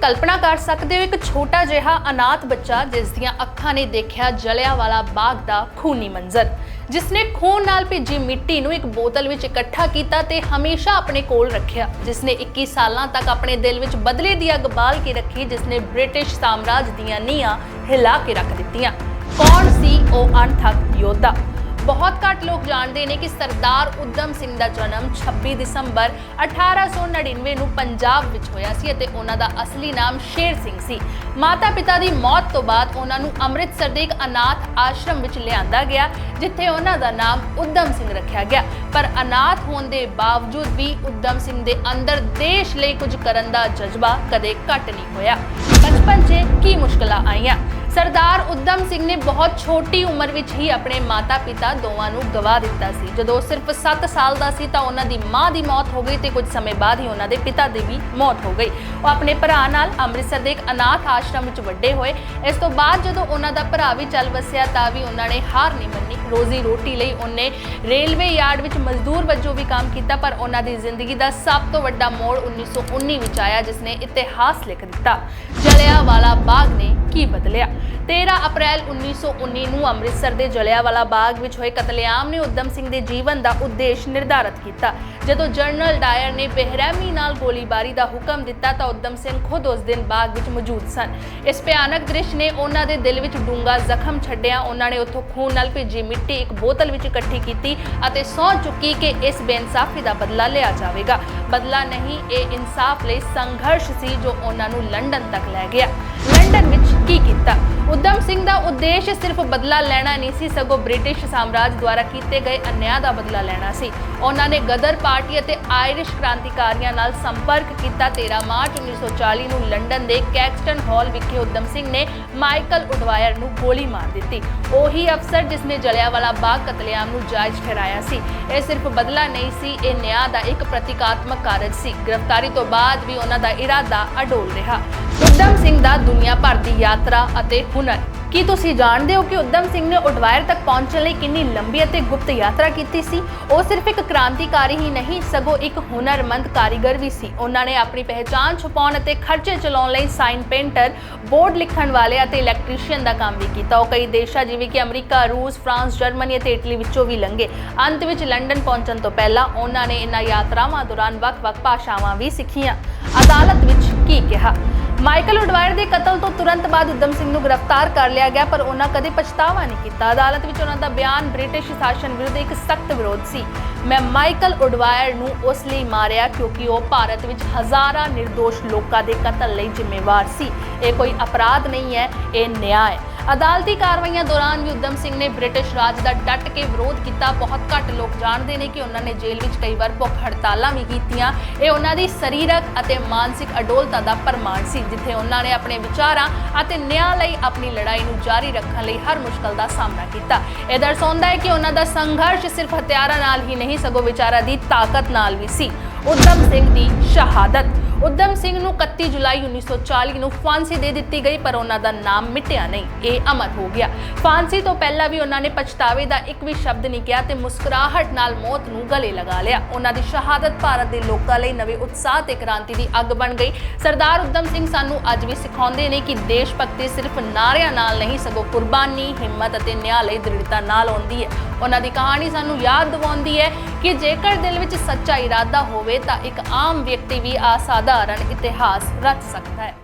ਕਲਪਨਾ ਕਰ ਸਕਦੇ ਹੋ, ਇੱਕ ਛੋਟਾ ਜਿਹਾ ਅਨਾਥ ਬੱਚਾ ਜਿਸ ਦੀਆਂ ਅੱਖਾਂ ਨੇ ਦੇਖਿਆ ਜਲਿਆਂਵਾਲਾ ਬਾਗ ਦਾ ਖੂਨੀ ਮੰਜ਼ਰ ਜਿਸ ਨੇ ਖੂਨ ਨਾਲ ਭਿੱਜੀ ਮਿੱਟੀ ਨੂੰ ਇੱਕ ਬੋਤਲ ਵਿੱਚ ਇਕੱਠਾ ਕੀਤਾ ਤੇ ਹਮੇਸ਼ਾ ਆਪਣੇ ਕੋਲ ਰੱਖਿਆ। ਜਿਸ ਨੇ 21 ਸਾਲਾਂ ਤੱਕ ਆਪਣੇ ਦਿਲ ਵਿੱਚ ਬਦਲੇ ਦੀ ਅੱਗ ਬਾਲ ਕੇ ਰੱਖੀ ਜਿਸ ਨੇ ਬ੍ਰਿਟਿਸ਼ ਸਾਮਰਾਜ ਦੀਆਂ ਨੀਹਾਂ ਹਿਲਾ ਕੇ ਰੱਖ ਦਿੱਤੀਆਂ। ਕੌਣ ਸੀ ਉਹ ਅਣਥੱਕ ਯੋਧਾ? ਬਹੁਤ ਘੱਟ ਲੋਕ ਜਾਣਦੇ ਨੇ ਕਿ ਸਰਦਾਰ ਉਦਮ ਸਿੰਘ ਦਾ ਜਨਮ 26 ਦਸੰਬਰ 1899 ਨੂੰ ਪੰਜਾਬ ਵਿੱਚ ਹੋਇਆ ਸੀ ਅਤੇ ਉਹਨਾਂ ਦਾ ਅਸਲੀ ਨਾਮ ਸ਼ੇਰ ਸਿੰਘ ਸੀ। ਮਾਤਾ-ਪਿਤਾ ਦੀ ਮੌਤ ਤੋਂ ਬਾਅਦ ਉਹਨਾਂ ਨੂੰ ਅੰਮ੍ਰਿਤਸਰ ਦੇ ਇੱਕ ਅਨਾਥ ਆਸ਼ਰਮ ਵਿੱਚ ਲਿਆਂਦਾ ਗਿਆ, ਜਿੱਥੇ ਉਹਨਾਂ ਦਾ ਨਾਮ ਉਦਮ ਸਿੰਘ ਰੱਖਿਆ ਗਿਆ। ਪਰ ਅਨਾਥ ਹੋਣ ਦੇ ਬਾਵਜੂਦ ਵੀ ਉਦਮ ਸਿੰਘ ਦੇ ਅੰਦਰ ਦੇਸ਼ ਲਈ ਕੁਝ ਕਰਨ ਦਾ ਜਜ਼ਬਾ ਕਦੇ ਘੱਟ ਨਹੀਂ ਹੋਇਆ। ਬਚਪਨ 'ਚ ਕੀ ਮੁਸ਼ਕਲਾਂ ਆਈਆਂ? ਸਰਦਾਰ ਉਦਮ ਸਿੰਘ ਨੇ ਬਹੁਤ ਛੋਟੀ ਉਮਰ ਵਿੱਚ ਹੀ ਆਪਣੇ ਮਾਤਾ-ਪਿਤਾ ਦੋਵਾਂ ਨੂੰ ਗਵਾ ਦਿੱਤਾ ਸੀ। ਜਦੋਂ ਉਹ ਸਿਰਫ 7 ਸਾਲ ਦਾ ਸੀ ਤਾਂ ਉਹਨਾਂ ਦੀ ਮਾਂ ਦੀ ਮੌਤ ਹੋ ਗਈ ਤੇ ਕੁਝ ਸਮੇਂ ਬਾਅਦ ਹੀ ਉਹਨਾਂ ਦੇ ਪਿਤਾ ਦੀ ਵੀ ਮੌਤ ਹੋ ਗਈ। ਉਹ ਆਪਣੇ ਭਰਾ ਨਾਲ ਅੰਮ੍ਰਿਤਸਰ ਦੇ ਇੱਕ ਅਨਾਥ ਆਸ਼ਰਮ ਵਿੱਚ ਵੱਡੇ ਹੋਏ। ਇਸ ਤੋਂ ਬਾਅਦ ਜਦੋਂ ਉਹਨਾਂ ਦਾ ਭਰਾ ਵੀ ਚੱਲ ਵਸਿਆ ਤਾਂ ਵੀ ਉਹਨਾਂ ਨੇ ਹਾਰ ਨਹੀਂ ਮੰਨੀ। ਰੋਜ਼ੀ ਰੋਟੀ ਲਈ ਉਹਨੇ ਰੇਲਵੇ ਯਾਰਡ ਵਿੱਚ ਮਜ਼ਦੂਰ ਵਜੋਂ ਵੀ ਕੰਮ ਕੀਤਾ, ਪਰ ਉਹਨਾਂ ਦੀ ਜ਼ਿੰਦਗੀ ਦਾ ਸਭ ਤੋਂ ਵੱਡਾ ਮੋੜ 1919 ਵਿੱਚ ਆਇਆ, ਜਿਸ ਨੇ ਇਤਿਹਾਸ ਲਿਖ ਦਿੱਤਾ। ਜਲਿਆਂਵਾਲਾ ਬਾਗ ਨੇ ਕੀ ਬਦਲਿਆ? 13 ਅਪ੍ਰੈਲ 1919 ਨੂੰ ਅੰਮ੍ਰਿਤਸਰ ਦੇ ਜਲਿਆਂਵਾਲਾ ਬਾਗ ਵਿੱਚ ਹੋਏ ਕਤਲੇਆਮ ਨੇ ਉਦਮ ਸਿੰਘ ਦੇ ਜੀਵਨ ਦਾ ਉਦੇਸ਼ ਨਿਰਧਾਰਤ ਕੀਤਾ। ਜਦੋਂ ਜਨਰਲ ਡਾਇਰ ਨੇ ਬੇਰਹਿਮੀ ਨਾਲ ਗੋਲੀਬਾਰੀ ਦਾ ਹੁਕਮ ਦਿੱਤਾ ਤਾਂ ਉਦਮ ਸਿੰਘ ਖੁਦ ਉਸ ਦਿਨ ਬਾਗ ਵਿੱਚ ਮੌਜੂਦ ਸਨ। ਇਸ ਭਿਆਨਕ ਦ੍ਰਿਸ਼ ਨੇ ਉਹਨਾਂ ਦੇ ਦਿਲ ਵਿੱਚ ਡੂੰਘਾ ਜ਼ਖਮ ਛੱਡਿਆ। ਉਹਨਾਂ ਨੇ ਉੱਥੋਂ ਖੂਨ ਨਾਲ ਭਿੱਜੀ ਮਿੱਟੀ ਇੱਕ ਬੋਤਲ ਵਿੱਚ ਇਕੱਠੀ ਕੀਤੀ ਅਤੇ ਸਹੁੰ ਚੁੱਕੀ ਕਿ ਇਸ ਬੇਇਨਸਾਫੀ ਦਾ ਬਦਲਾ ਲਿਆ ਜਾਵੇਗਾ। ਬਦਲਾ ਨਹੀਂ, ਇਹ ਇਨਸਾਫ ਲਈ ਸੰਘਰਸ਼ ਸੀ ਜੋ ਉਹਨਾਂ ਨੂੰ ਲੰਡਨ ਤੱਕ ਲੈ ਗਿਆ। ਲੰਡਨ ਕੀ ਕੀਤਾ? ਉਦਮ ਸਿੰਘ ਦਾ ਉਦੇਸ਼ ਸਿਰਫ ਬਦਲਾ ਲੈਣਾ ਨਹੀਂ ਸੀ, ਸਗੋਂ ਬ੍ਰਿਟਿਸ਼ ਸਾਮਰਾਜ ਦੁਆਰਾ ਕੀਤੇ ਗਏ ਅਨਿਆਂ ਦਾ ਬਦਲਾ ਲੈਣਾ ਸੀ। ਉਹਨਾਂ ਨੇ ਗਦਰ ਪਾਰਟੀ ਅਤੇ ਆਇਰਿਸ਼ ਕ੍ਰਾਂਤੀਕਾਰੀਆਂ ਨਾਲ ਸੰਪਰਕ ਕੀਤਾ। 13 ਮਾਰਚ 1940 ਨੂੰ ਲੰਡਨ ਦੇ ਕੈਕਸਟਨ ਹਾਲ ਵਿਖੇ ਉਦਮ ਸਿੰਘ ਨੇ ਮਾਈਕਲ ਉਡਵਾਇਰ ਨੂੰ ਗੋਲੀ ਮਾਰ ਦਿੱਤੀ। ਉਹੀ ਅਫਸਰ ਜਿਸ ਨੇ ਜਲਿਆਂਵਾਲਾ ਬਾਗ ਕਤਲੇਆਮ ਨੂੰ ਜਾਇਜ਼ ਠਹਿਰਾਇਆ ਸੀ। ਇਹ ਸਿਰਫ ਬਦਲਾ ਨਹੀਂ ਸੀ, ਇਹ ਨਿਆਂ ਦਾ ਇੱਕ ਪ੍ਰਤੀਕਾਤਮਕ ਕਾਰਜ ਸੀ। ਗ੍ਰਿਫਤਾਰੀ ਤੋਂ ਬਾਅਦ ਵੀ ਉਹਨਾਂ ਦਾ ਇਰਾਦਾ ਅਡੋਲ ਰਿਹਾ। ਉਦਮ ਸਿੰਘ ਦਾ ਦੁਨੀਆ ਭਰ ਦੀ ਯਾਤਰਾ ਅਤੇ ਹੁਨਰ। ਕੀ ਤੁਸੀਂ ਜਾਣਦੇ ਹੋ ਕਿ ਉਦਮ ਸਿੰਘ ਨੇ ਉਡਵਾਇਰ ਤੱਕ ਪਹੁੰਚਣ ਲਈ ਕਿੰਨੀ ਲੰਬੀ ਅਤੇ ਗੁਪਤ ਯਾਤਰਾ ਕੀਤੀ ਸੀ? ਉਹ ਸਿਰਫ ਇੱਕ ਕ੍ਰਾਂਤੀਕਾਰੀ ਹੀ ਨਹੀਂ, ਸਗੋਂ ਇੱਕ ਹੁਨਰਮੰਦ ਕਾਰੀਗਰ ਵੀ ਸੀ। ਉਹਨਾਂ ਨੇ ਆਪਣੀ ਪਹਿਚਾਣ ਛੁਪਾਉਣ ਅਤੇ ਖਰਚੇ ਚਲਾਉਣ ਲਈ ਸਾਈਨ ਪੇਂਟਰ, ਬੋਰਡ ਲਿਖਣ ਵਾਲੇ ਅਤੇ ਇਲੈਕਟ੍ਰੀਸ਼ੀਅਨ ਦਾ ਕੰਮ ਵੀ ਕੀਤਾ। ਉਹ ਕਈ ਦੇਸ਼ਾਂ, ਜਿਵੇਂ ਕਿ ਅਮਰੀਕਾ, ਰੂਸ, ਫਰਾਂਸ, ਜਰਮਨੀ ਅਤੇ ਇਟਲੀ ਵਿੱਚੋਂ ਵੀ ਲੰਘੇ। ਅੰਤ ਵਿੱਚ ਲੰਡਨ ਪਹੁੰਚਣ ਤੋਂ ਪਹਿਲਾਂ ਉਹਨਾਂ ਨੇ ਇਹਨਾਂ ਯਾਤਰਾਵਾਂ ਦੌਰਾਨ ਵੱਖ-ਵੱਖ ਭਾਸ਼ਾਵਾਂ ਵੀ ਸਿੱਖੀਆਂ। ਅਦਾਲਤ ਵਿੱਚ ਕੀ ਕਿਹਾ? ਮਾਈਕਲ ਉਡਵਾਇਰ ਦੇ ਕਤਲ ਤੋਂ ਤੁਰੰਤ ਬਾਅਦ ਉਦਮ ਸਿੰਘ ਨੂੰ ਗ੍ਰਿਫਤਾਰ ਕਰ ਲਿਆ ਗਿਆ, ਪਰ ਉਹਨਾਂ ਕਦੇ ਪਛਤਾਵਾ ਨਹੀਂ ਕੀਤਾ। ਅਦਾਲਤ ਵਿੱਚ ਉਹਨਾਂ ਦਾ ਬਿਆਨ ਬ੍ਰਿਟਿਸ਼ ਸ਼ਾਸਨ ਵਿਰੁੱਧ ਇੱਕ ਸਖਤ ਵਿਰੋਧ ਸੀ। ਮੈਂ ਮਾਈਕਲ ਉਡਵਾਇਰ ਨੂੰ ਉਸ ਲਈ ਮਾਰਿਆ ਕਿਉਂਕਿ ਉਹ ਭਾਰਤ ਵਿੱਚ ਹਜ਼ਾਰਾਂ નિર્ਦੋਸ਼ ਲੋਕਾਂ ਦੇ ਕਤਲ ਲਈ ਜ਼ਿੰਮੇਵਾਰ ਸੀ। ਇਹ ਕੋਈ ਅਪਰਾਧ ਨਹੀਂ ਹੈ, ਇਹ ਨਿਆਂ ਹੈ। ਅਦਾਲਤੀ ਕਾਰਵਾਈਆਂ ਦੌਰਾਨ ਵੀ ਉਦਮ ਸਿੰਘ ਨੇ ਬ੍ਰਿਟਿਸ਼ ਰਾਜ ਦਾ ਡਟ ਕੇ ਵਿਰੋਧ ਕੀਤਾ। ਬਹੁਤ ਘੱਟ ਲੋਕ ਜਾਣਦੇ ਨੇ ਕਿ ਉਹਨਾਂ ਨੇ ਜੇਲ੍ਹ ਵਿੱਚ ਕਈ ਵਾਰ ਭੁੱਖ ਹੜਤਾਲਾਂ ਵੀ ਕੀਤੀਆਂ। ਇਹ ਉਹਨਾਂ ਦੀ ਸਰੀਰਕ ਅਤੇ ਮਾਨਸਿਕ ਅਡੋਲਤਾ ਦਾ ਪ੍ਰਮਾਣ ਸੀ, ਜਿੱਥੇ ਉਹਨਾਂ ਨੇ ਆਪਣੇ ਵਿਚਾਰਾਂ ਅਤੇ ਨਿਆਂ ਲਈ ਆਪਣੀ ਲੜਾਈ ਨੂੰ ਜਾਰੀ ਰੱਖਣ ਲਈ ਹਰ ਮੁਸ਼ਕਲ ਦਾ ਸਾਹਮਣਾ ਕੀਤਾ। ਇਹ ਦਰਸਾਉਂਦਾ ਹੈ ਕਿ ਉਹਨਾਂ ਦਾ ਸੰਘਰਸ਼ ਸਿਰਫ ਹਥਿਆਰਾਂ ਨਾਲ ਹੀ ਨਹੀਂ, ਸਗੋਂ ਵਿਚਾਰਾਂ ਦੀ ਤਾਕਤ ਨਾਲ ਵੀ ਸੀ। ਉਦਮ ਸਿੰਘ ਦੀ ਸ਼ਹਾਦਤ। ਉਦਮ ਸਿੰਘ ਨੂੰ 31 ਜੁਲਾਈ 1940 ਨੂੰ ਫਾਂਸੀ ਦੇ ਦਿੱਤੀ ਗਈ, ਪਰ ਉਹਨਾਂ ਦਾ ਨਾਮ ਮਿਟਿਆ ਨਹੀਂ। ਇਹ ਅਮਰ ਹੋ ਗਿਆ। ਫਾਂਸੀ ਤੋਂ ਪਹਿਲਾਂ ਵੀ ਉਹਨਾਂ ਨੇ ਪਛਤਾਵੇ ਦਾ ਇੱਕ ਵੀ ਸ਼ਬਦ ਨਹੀਂ ਕਿਹਾ ਤੇ ਮੁਸਕਰਾਹਟ ਨਾਲ ਮੌਤ ਨੂੰ ਗਲੇ ਲਗਾ ਲਿਆ। ਉਹਨਾਂ ਦੀ ਸ਼ਹਾਦਤ ਭਾਰਤ ਦੇ ਲੋਕਾਂ ਲਈ ਨਵੇਂ ਉਤਸ਼ਾਹ ਤੇ ਕ੍ਰਾਂਤੀ ਦੀ ਅੱਗ ਬਣ ਗਈ। ਸਰਦਾਰ ਉਦਮ ਸਿੰਘ ਸਾਨੂੰ ਅੱਜ ਵੀ ਸਿਖਾਉਂਦੇ ਨੇ ਕਿ ਦੇਸ਼ ਭਗਤੀ ਸਿਰਫ ਨਾਰਿਆਂ ਨਾਲ ਨਹੀਂ, ਸਗੋਂ ਕੁਰਬਾਨੀ, ਹਿੰਮਤ ਅਤੇ ਨਿਆਂ ਲਈ ਦ੍ਰਿੜਤਾ ਨਾਲ ਆਉਂਦੀ ਹੈ। ਉਹਨਾਂ ਦੀ ਕਹਾਣੀ ਸਾਨੂੰ ਯਾਦ ਦਿਵਾਉਂਦੀ ਹੈ ਕਿ ਜੇਕਰ ਦਿਲ ਵਿੱਚ ਸੱਚਾ ਇਰਾਦਾ ਹੋਵੇ ਤਾਂ ਇੱਕ ਆਮ ਵਿਅਕਤੀ ਵੀ ਅਸਾਧਾਰਨ ਇਤਿਹਾਸ ਰਚ ਸਕਦਾ ਹੈ।